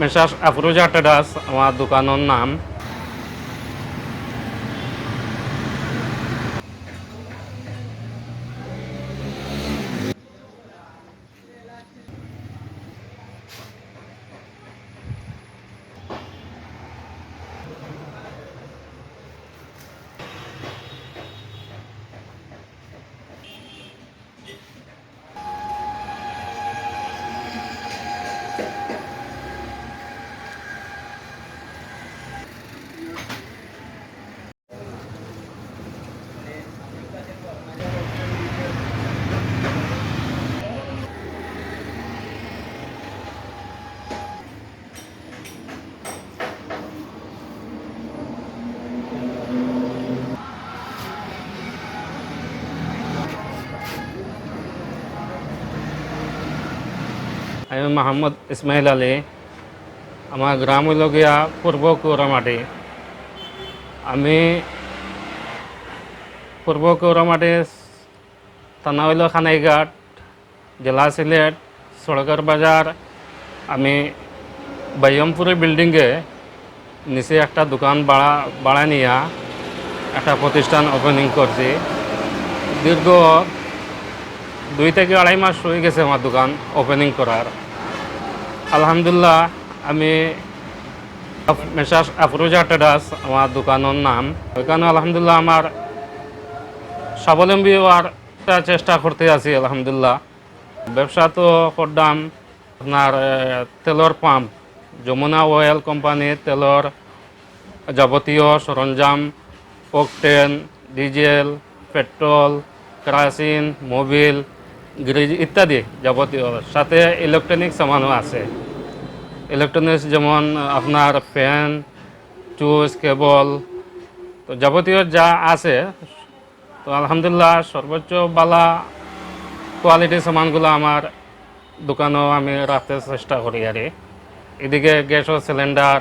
Messrs Afroza টেডাস আমার দোকানের নাম। আমি মোহাম্মদ ইসমাইল আলী আমার গ্রাম হইল গিয়া পূর্ব কৌরামাটি আমি পূর্ব কৌরামাটি থানা হইল খানাইঘাট জেলা সিলেট সড়কের বাজার আমি বাইয়মপুরের বিল্ডিংয়ে নিচে একটা দোকান বাড়া বাড়া নিয়া একটা প্রতিষ্ঠান ওপেনিং করছি। দীর্ঘ দুই থেকে আড়াই মাস হয়ে গেছে আমার দোকান ওপেনিং করার। আলহামদুলিল্লাহ, আমি মেসাস আফরোজা ট্রেডার্স, আমার দোকানের নাম। ওইখানে আলহামদুলিল্লাহ আমার স্বাবলম্বী হওয়ার চেষ্টা করতে আছি, আলহামদুলিল্লাহ। ব্যবসা তো করলাম আপনার এ, তেলর পাম্প যমুনা অয়েল কোম্পানির তেলর যাবতীয় সরঞ্জাম octane diesel petrol kerosene Mobil grease ইত্যাদি যাবতীয় সাথে ইলেকট্রনিক সামানও আছে। ইলেকট্রনিক্স যেমন আপনার ফ্যান চুজ কেবল তো যাবতীয় যা আছে তো আলহামদুলিল্লাহ সর্বোচ্চ বালা কোয়ালিটির সামানগুলো আমার দোকানেও আমি রাখতে চেষ্টা করি আর। এদিকে গ্যাস ও সিলিন্ডার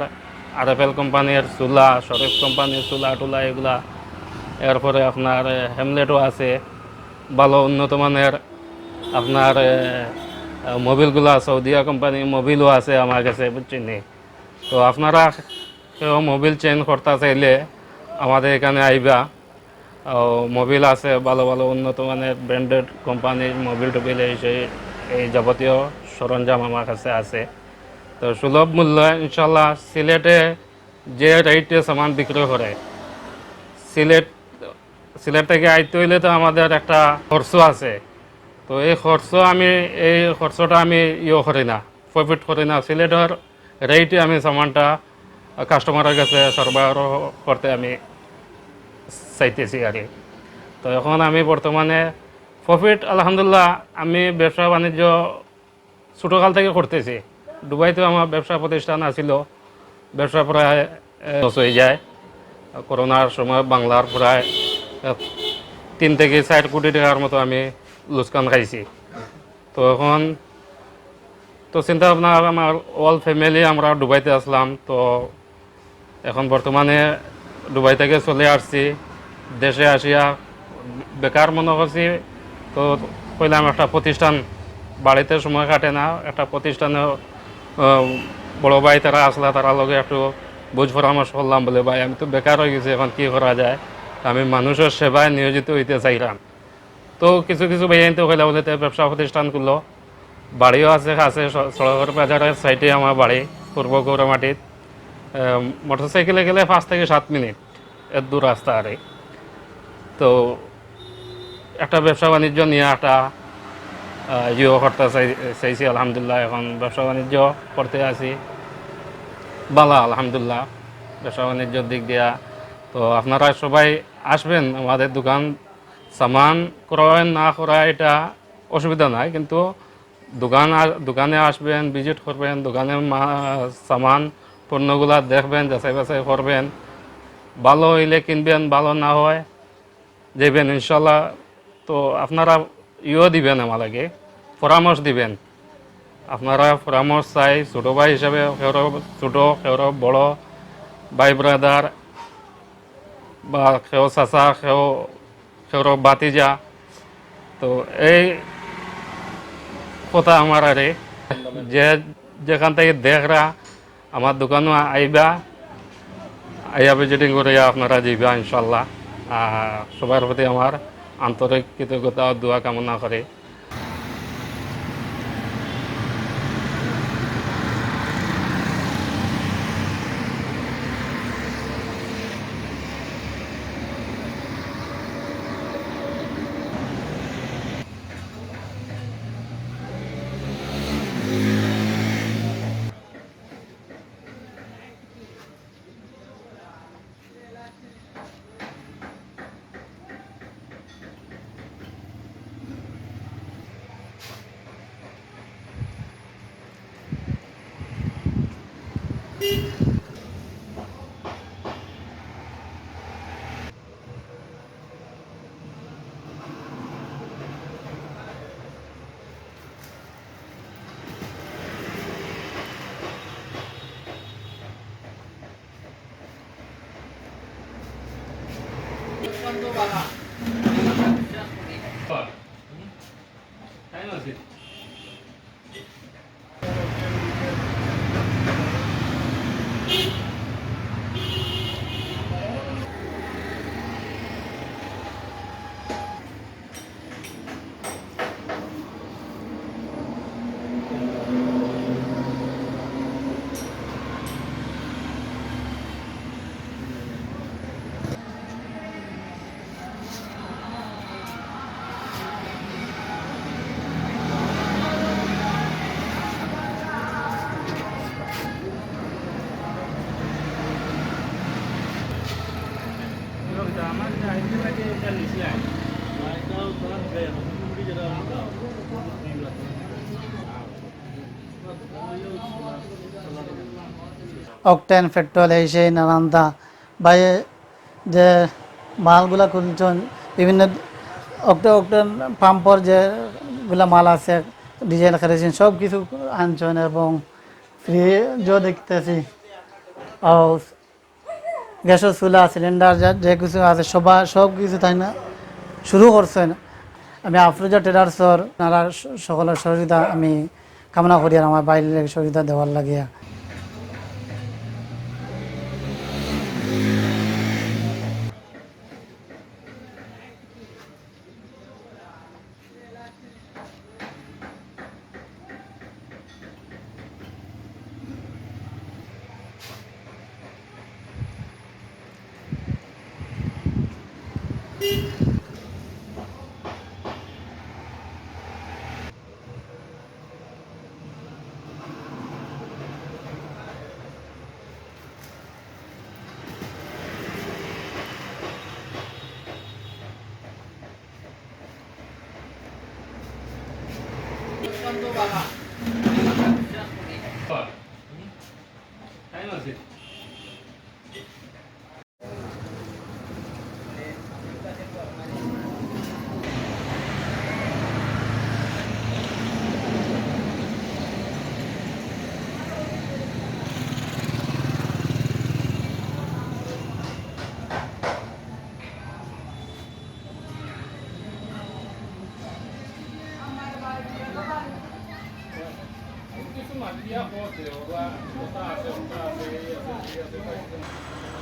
আর এফ এল কোম্পানির চুলা, শরীফ কোম্পানির চুলা, টুলা এগুলা এরপরে আপনার হ্যামলেটও আছে ভালো উন্নত মানের আপনার মোবিলগুলো সৌদিয়া কোম্পানির মোবিলও আছে আমার কাছে বুঝছেন নি? তো আপনারা কেউ মোবিল চেঞ্জ করতে চাইলে আমাদের এখানে আইবা মোবিল আছে, ভালো ভালো উন্নত মানের ব্র্যান্ডেড কোম্পানির মোবিল টোবিল এই সেই- এই যাবতীয় সরঞ্জাম আমার কাছে আছে। তো সুলভ মূল্য ইনশাল্লাহ সিলেটে যে রেটে সামান বিক্রি করে, সিলেট সিলেট থেকে আইতে হইলে তো আমাদের একটা খরচ আছে। তো এই খরচ আমি, এই খরচটা আমি ইয়ে করি না প্রফিট করি না। সিলেটের রেটে আমি সামানটা কাস্টমারের কাছে সরবরাহ করতে আমি চাইতেছি আর তো এখন আমি বর্তমানে প্রফিট, আলহামদুলিল্লাহ, আমি ব্যবসা বাণিজ্য ছোটোকাল থেকে করতেছি। দুবাইতেও আমার ব্যবসা প্রতিষ্ঠান আছিল। ব্যবসা প্রায় হয়ে যায়। করোনার সময় বাংলার প্রায় তিন থেকে চার কোটি টাকার মতো আমি লুচকান খাইছি। তো এখন, তো চিন্তা ভাবনা, আমার অল ফ্যামিলি, আমরা দুবাইতে আসলাম। তো এখন বর্তমানে দুবাই থেকে চলে আসছি। দেশে আসিয়া বেকার মনে করছি। তো কইলাম একটা প্রতিষ্ঠান বাড়িতে সময় কাটে না, একটা প্রতিষ্ঠানে বড় ভাই তারা আসলা, তারা লগে একটু বুঝ পরামর্শ করলাম বলে, ভাই, আমি তো বেকার হয়ে গেছি, এখন কী করা যায়? আমি মানুষের সেবায় নিয়োজিত হইতে চাইলাম। তো কিছু কিছু ভাইয়াই তো কইলা বলে ব্যবসা প্রতিষ্ঠানগুলো বাড়িও আছে আছে সড়কের বাজারের সাইডে আমার বাড়ি, পূর্ব গৌরমাটিত মোটর সাইকেলে গেলে পাঁচ থেকে সাত মিনিট, এর দূর রাস্তা আরে। তো একটা ব্যবসা বাণিজ্য নিয়ে একটা ইয়ে করতে চাই- চাইছি, আলহামদুলিল্লাহ। এখন ব্যবসা বাণিজ্য করতে আছি। বালা, আলহামদুলিল্লাহ। ব্যবসা বাণিজ্যর দিক দিয়া। তো আপনারা সবাই আসবেন আমাদের দোকান। সামান ক্রয় না করা এটা অসুবিধা নাই। কিন্তু দোকান দোকানে আসবেন, ভিজিট করবেন, দোকানে সামান, পণ্যগুলা দেখবেন, যাচাই বাছাই করবেন। ভালো হইলে কিনবেন, ভালো না হয় যাবেন ইনশাল্লাহ তো আপনারা ইও দিবেন আমাদেরকে পরামর্শ দিবেন। আপনারা পরামর্শ চাই, ছোটো ভাই হিসাবে ছোটো সেও বড় ভাই ব্রাদার বা সেও চাচা সেও সেও বাতিজা তো এই কথা আমার আরে যে যেখান থেকে দেখরা, আমার দোকানও আইবা, আইয়া ভিজিটিং করে আপনারা যাইবা ইনশাল্লাহ সবার প্রতি আমার আন্তরিক কৃতজ্ঞতা ও দোয়া কামনা করে। no. অকটেন পেট্রোল এই সেই নানানটা বাইরে যে মালগুলা খুলছেন, বিভিন্ন অক্টে অক্টেন পাম্পর যেগুলা মাল আছে, ডিজেল খেলেছেন সব কিছু আনছেন এবং ফ্রি যে দেখতেছি। আর গ্যাসের চুলা, সিলিন্ডার, যা যে কিছু আছে সবার সব কিছু তাই না? শুরু করছেন। আমি আফরোজা টেডার্সর নারা সকলের সহযোগিতা আমি কামনা করি আর আমার বাইরের সহযোগিতা দেওয়ার লাগিয়া।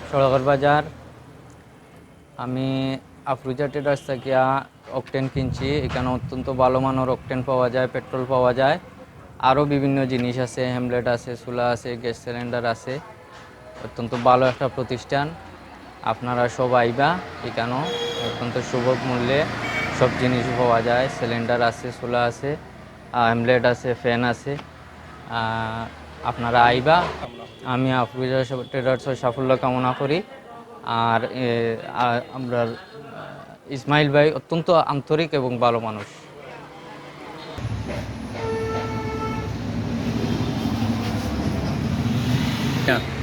সড়কের বাজার। আমি আফরুজা ট্রেডার্স থেকে অকটেন কিনছি। এখানে অত্যন্ত ভালো মানের অকটেন পাওয়া যায় পেট্রোল পাওয়া যায়। আরও বিভিন্ন জিনিস আছে হ্যামলেট আছে, চুলা আছে, গ্যাস সিলিন্ডার আছে। অত্যন্ত ভালো একটা প্রতিষ্ঠান। আপনারা সব আইবা এখানেও অত্যন্ত সুলভ মূল্যে সব জিনিস পাওয়া যায়। সিলিন্ডার আছে, চুলা আছে হ্যামলেট আছে ফ্যান আছে। আপনারা আইবা। আমি আফরুজা সাফল্য কামনা করি। আর আমরা ইসমাইল ভাই অত্যন্ত আন্তরিক এবং ভালো মানুষ। Yeah.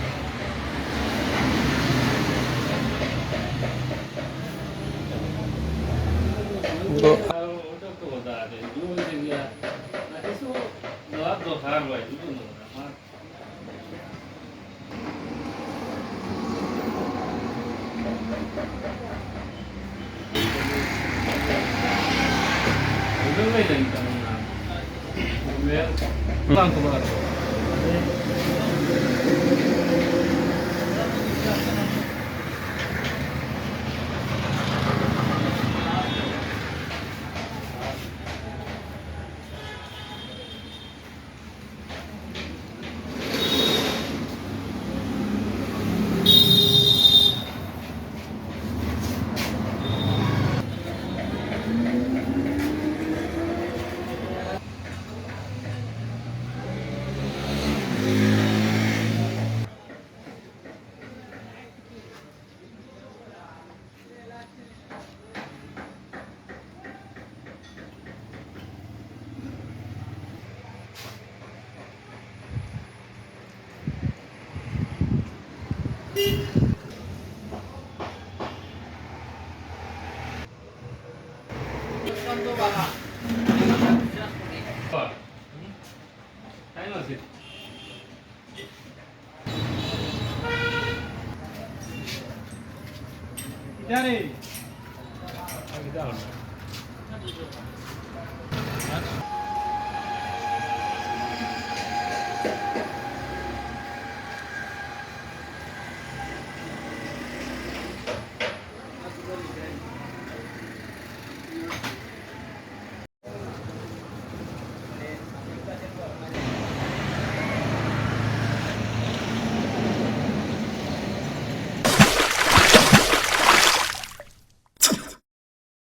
めいたみたいなもん。な。కానీ